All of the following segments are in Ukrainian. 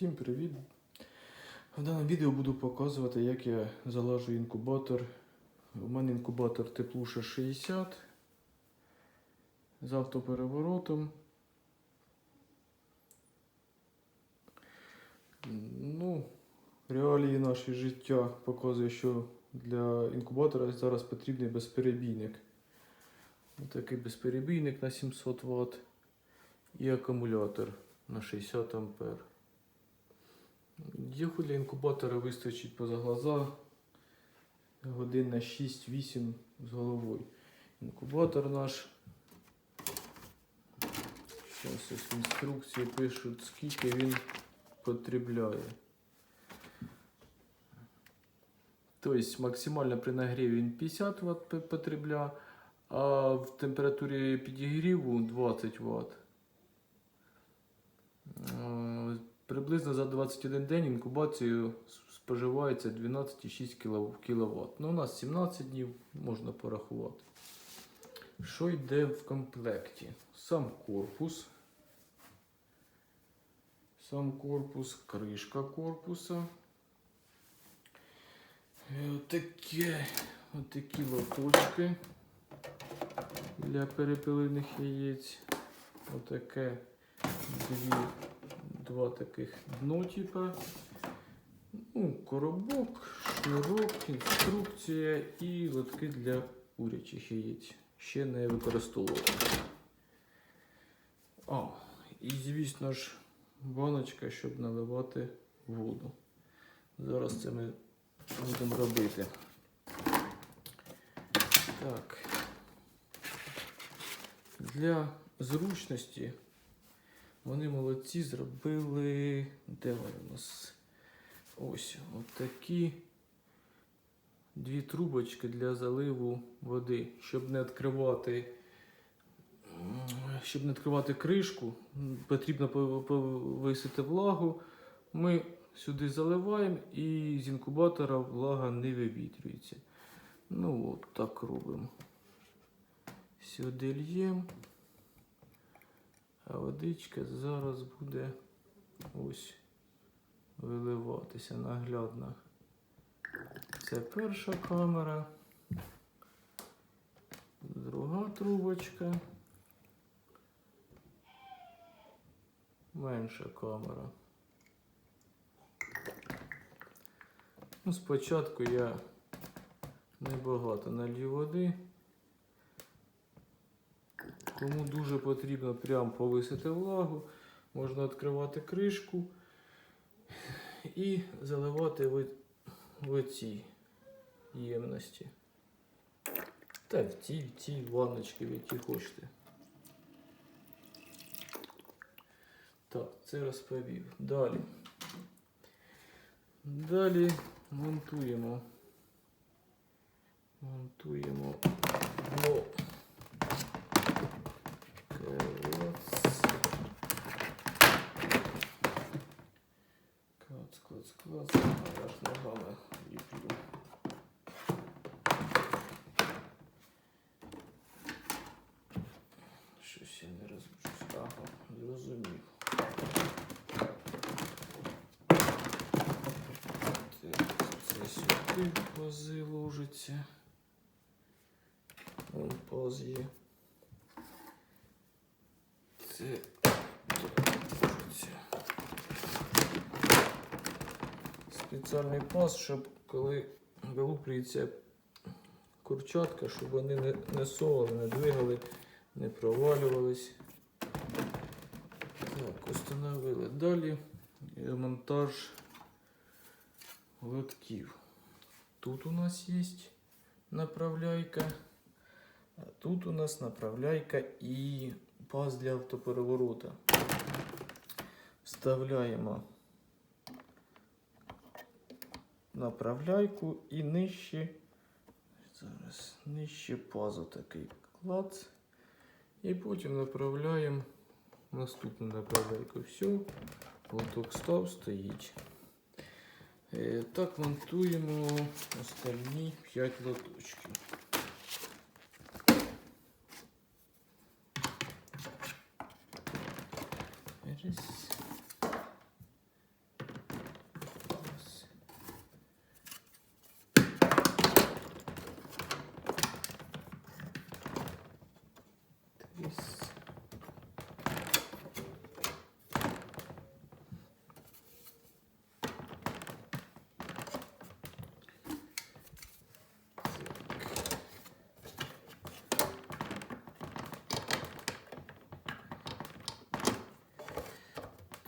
Всім привіт! В даному відео буду показувати, як я залажу інкубатор. У мене інкубатор Теплуша 60 з автопереворотом. Ну, реалії наше життя показує, що для інкубатора зараз потрібний безперебійник. Такий безперебійник на 700 Вт і акумулятор на 60 ампер. Його для інкубатора вистачить поза глаза годин на 6-8 з головою. Інкубатор наш. Зараз ось інструкції пишуть, скільки він потребляє. Тобто максимально при нагріві він 50 Вт потребляє, а в температурі підігріву 20 Вт. Е, Приблизно за 21 день інкубацію споживається 12,6 кВт. Ну, у нас 17 днів можна порахувати. Що йде в комплекті? Сам корпус. Сам корпус, кришка корпуса. І Отаке, отакі лоточки для перепилених яєць. Отаке дві два таких дно, типа. Ну, коробок, шнурок, інструкція і лотки для курячих яєць. Ще не використовував. А, і звісно ж, баночка, щоб наливати воду. Зараз це ми будемо робити. Так. Для зручності вони молодці зробили. Де вони у нас? Ось отакі дві трубочки для заливу води, щоб не відкривати. Щоб не відкривати кришку, потрібно повисити влагу. Ми сюди заливаємо і з інкубатора влага не вивітрюється. Ну от так робимо. Сюди льємо. А водичка зараз буде ось виливатися наглядно. Це перша камера, друга трубочка, менша камера. Ну, спочатку я небагато налью води. Кому дуже потрібно прям повисити влагу, можна відкривати кришку і заливати в, в цій ємності. Та в ті, в ті ванночки, в які хочете. Так, це розповів. Далі. Далі монтуємо. Монтуємо дно. А я ногами ліплю. Щось я не розберусь. Ага, зрозумів. Це сюди пази ложиться. Вон паз є. Це ложиться. Спеціальний паз, щоб коли вилуплюється курчатка, щоб вони не, не совали, не двигали, не провалювались. Так, установили. Далі монтаж лотків. Тут у нас є направляйка. А тут у нас направляйка і паз для автопереворота. Вставляємо направляйку і нижче. Зараз нижче пазу такий клац. І потім направляємо наступну направляйку. Все, лоток став, стоїть. Е, Так монтуємо остальні 5 лоточків. Раз.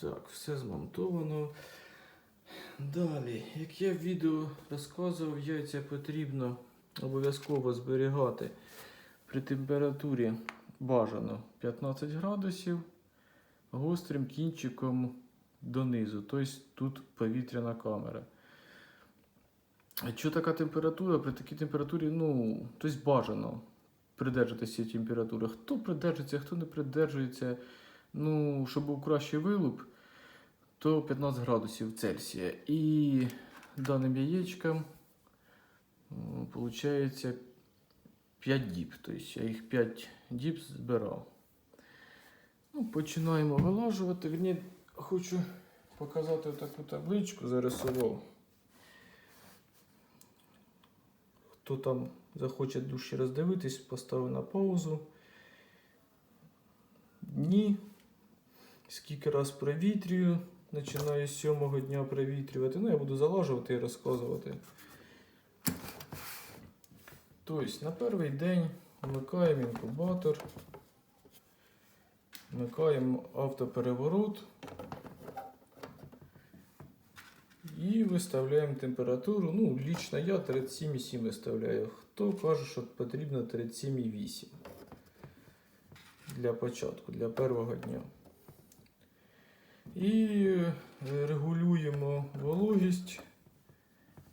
Так, все змонтовано. Далі, як я в відео розказував, яйця потрібно обов'язково зберігати при температурі бажано 15 градусів гострим кінчиком донизу. Тобто тут повітряна камера. Що така температура? При такій температурі, ну, тобто бажано придержатися цієї температури. Хто придержується, хто не придержується, ну, щоб був кращий вилуп, то 15 градусів Цельсія. І даним яєчкам виходить 5 діб. Тобто я їх 5 діб збирав. Ну, починаємо вилажувати. Вірні, хочу показати таку табличку, зарисував. Хто там захоче дужче роздивитись, поставив на паузу. Дні. Скільки раз провітрюю. Починаю з сьомого дня провітрювати. Ну, я буду залажувати і розказувати. Тобто, на перший день вмикаємо інкубатор. Вмикаємо автопереворот. І виставляємо температуру. Ну, лічно я 37,7 виставляю. Хто каже, що потрібно 37,8 для початку, для першого дня. І е, регулюємо вологість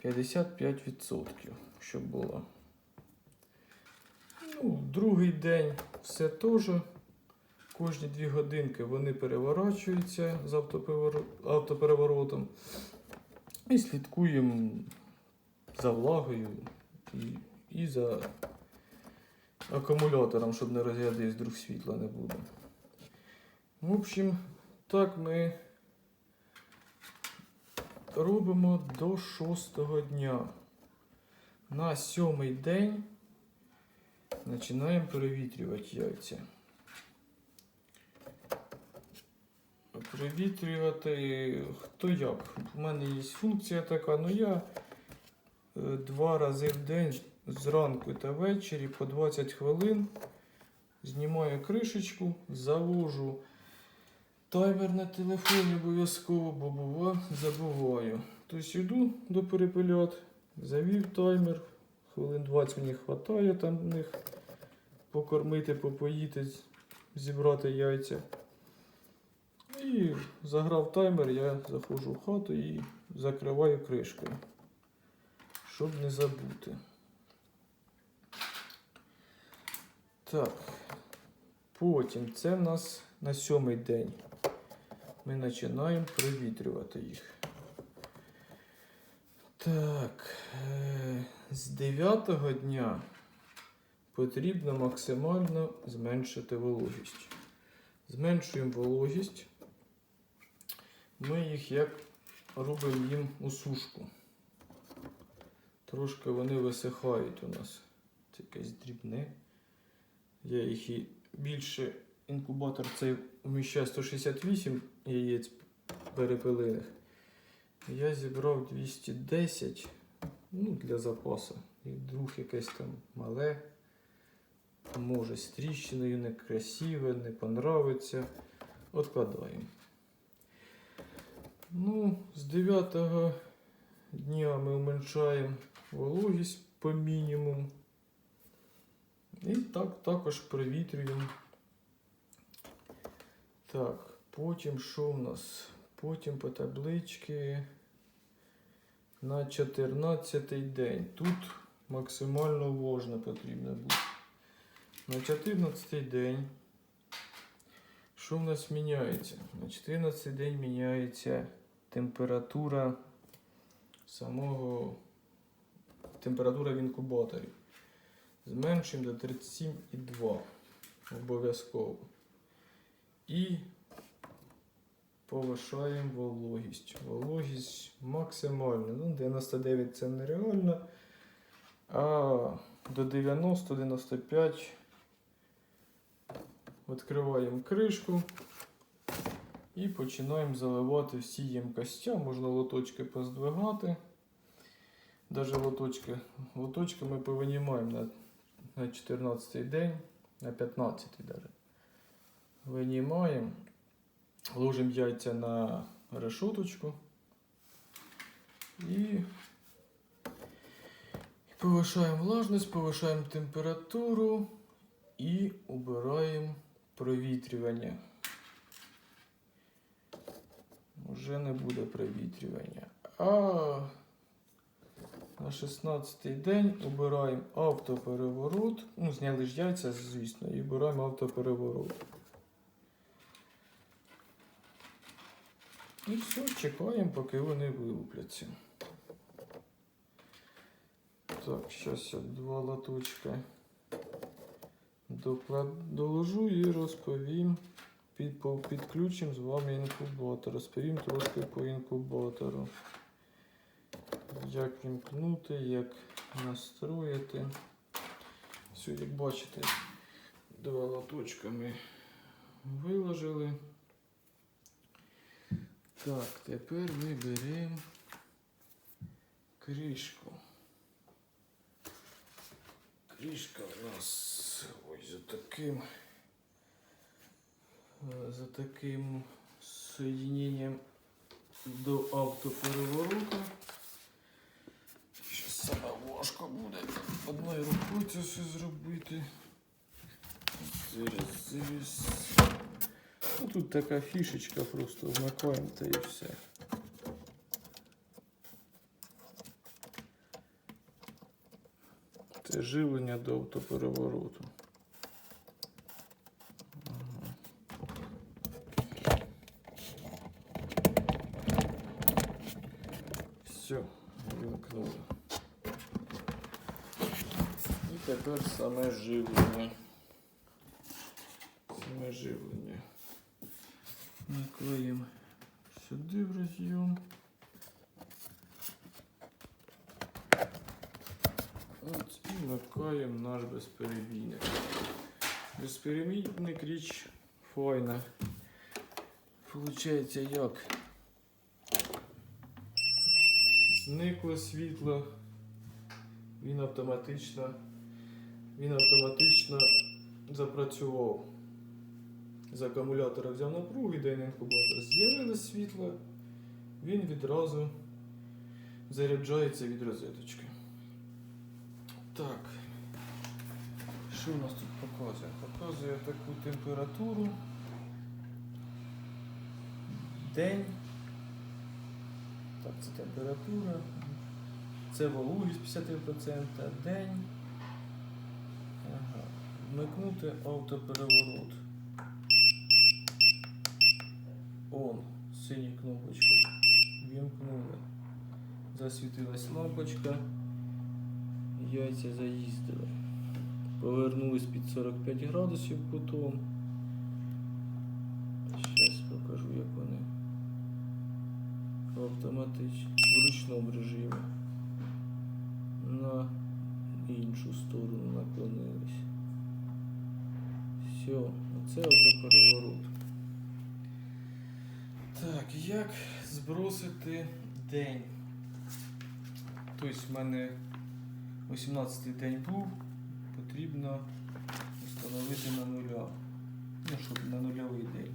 55%, щоб було. Ну, другий день все теж. Кожні 2 годинки вони переворачуються з автопереворотом. І слідкуємо за влагою і, і за акумулятором, щоб не розрядився, вдруг світла не буде. В общем, так ми робимо до шостого дня. На сьомий день починаємо перевітрювати яйця. Провітрювати хто як. У мене є функція така, ну я е, два рази в день зранку та ввечері по 20 хвилин знімаю кришечку, завожу таймер на телефоні обов'язково, бо бува, забуваю. Тобто йду до перепелят, завів таймер, хвилин 20 мені вистачає там в них покормити, попоїти, зібрати яйця. І заграв таймер, я заходжу в хату і закриваю кришкою, щоб не забути. Так, потім це в нас на сьомий день. Ми починаємо провітрювати їх. Так, е, з дев'ятого дня потрібно максимально зменшити вологість. Зменшуємо вологість. Ми їх як робимо їм у сушку. Трошки вони висихають у нас. Це якесь дрібне. Я їх і більше інкубатор цей вміщає 168 яєць перепелиних. Я зібрав 210 ну, для запасу. І друг якесь там мале. Може з тріщиною некрасиве, не понравиться. Откладаємо. Ну, з 9 дня ми уменьшаємо вологість по мінімуму. І так також провітрюємо. Так, потім що в нас? Потім по табличці на 14 день. Тут максимально вложно потрібно буде. На 14 день. Що в нас міняється? На 14 день міняється температура самого температура в інкубаторі. Зменшуємо до 37,2 обов'язково. І повишаємо вологість. Вологість максимальна. Ну, 99 це нереально. А до 90-95 відкриваємо кришку і починаємо заливати всі ємкостя. Можна лоточки поздвигати. Даже лоточки, лоточки ми повинімаємо на, на 14 день, на 15 даже. Винімаємо ложимо яйця на решоточку і повишаємо влажність, повишаємо температуру і убираємо провітрювання. Вже не буде провітрювання. А на 16-й день обираємо автопереворот. Ну, зняли ж яйця, звісно, і обираємо автопереворот. І все, чекаємо, поки вони вилупляться. Так, зараз я два доклад- доложу і розповім. Під, підключимо з вами інкубатор. Розповім трошки по інкубатору. Як вімкнути, як настроїти. Все, як бачите, два лоточка ми виложили. Так, тепер ми беремо кришку. Кришка у нас ось за таким за таким соєдиненням до автопереворота. Щось саме важко буде одною рукою це все зробити. Зараз, зараз. Ну, тут така фішечка, просто вмикаємо та і все. Це живлення до автоперевороту. Все, вимкнули. І тепер саме живлення. Саме живлення. Наклеїмо сюди в роз'єм. От і вмикаємо наш безперебійник. Безперебійник річ файна. Получається як? Зникло світло. Він автоматично, він автоматично запрацював. З акумулятора взяв напругу, йде на інкубатор. З'явилось світло, він відразу заряджається від розеточки. Так. Що у нас тут показує? Показує таку температуру. День. Так, це температура. Це вологість 53%. День. Ага. Вмикнути автопереворот. Он, синій кнопочкою. Вімкнули. Засвітилась лампочка. Яйця заїздили. Повернулись під 45 градусів кутом. Зараз покажу, як вони автоматично в ручному режимі на іншу сторону наклонились. Все, оце автопереворот. Так, як збросити день? Тобто в мене 18-й день був, потрібно встановити на нуля. Ну, щоб на нульовий день.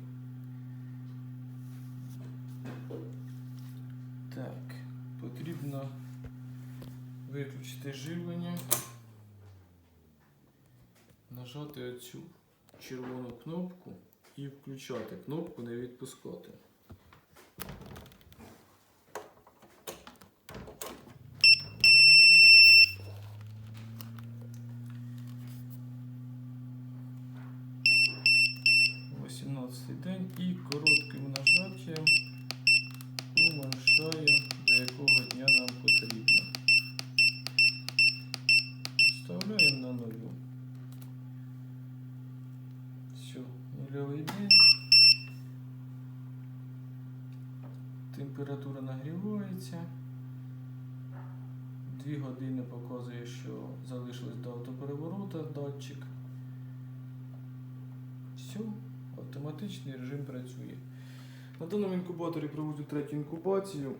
Так, потрібно виключити живлення, нажати оцю червону кнопку і включати кнопку не відпускати. Вісімнадцятий день і коротким нажаттям уменьшаю, до якого дня нам потрібно. Вставляємо на нулю. Все, нульовий день. Температура нагрівається. Дві години показує, що залишилось до автопереворота датчик. Все, автоматичний режим працює. На даному інкубаторі проводжу третю інкубацію.